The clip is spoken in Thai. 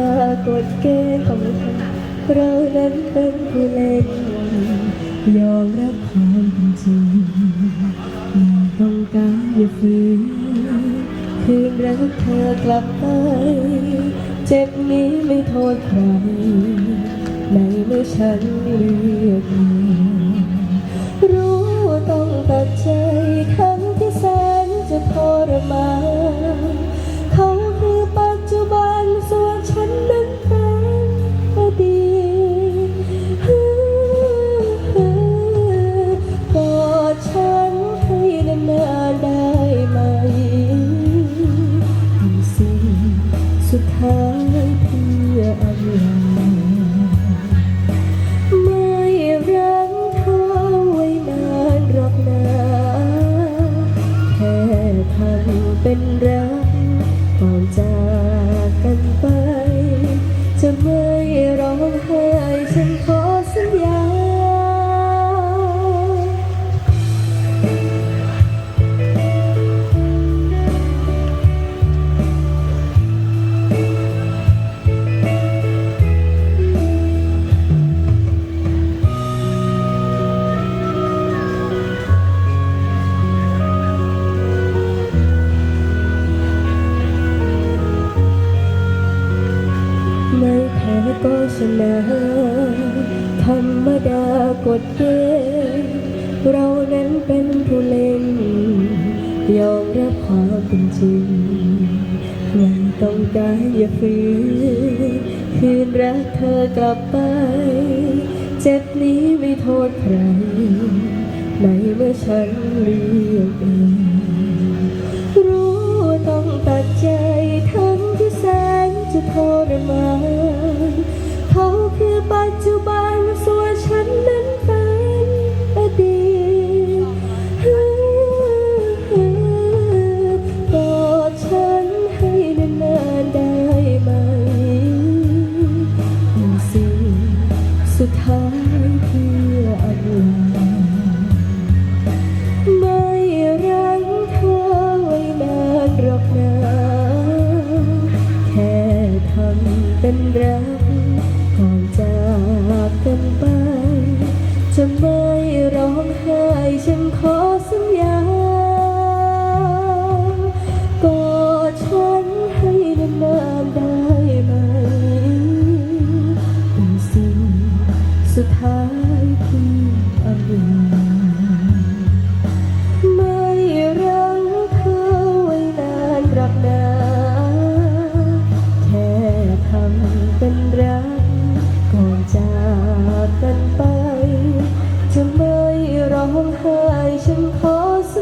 ากฎเกณฑ์ของฉันเรานั้นเป็นผู้เล่นยอมรับความจริงไม่ต้องการอย่าฝืนคืนรักเธอกลับไป เจ็บนี้ไม่โทษใครในเมื่อฉันเลือกเอ ทำเป็นรักก่อนจากกันไป ก็ชนะธรรมดากฎเกณฑ์เรานั้นเป็นผู้เล่นยอมรับความเป็นจริงไม่ต้องการอย่าฝืนคืนรักเธอกลับไป เจ็บนี้ไม่โทษใครในเมื่อฉันเลือกเอง สุดท้ายเพื่ออะไรากกันไป จะไม่ร้องไห้ฉันขอส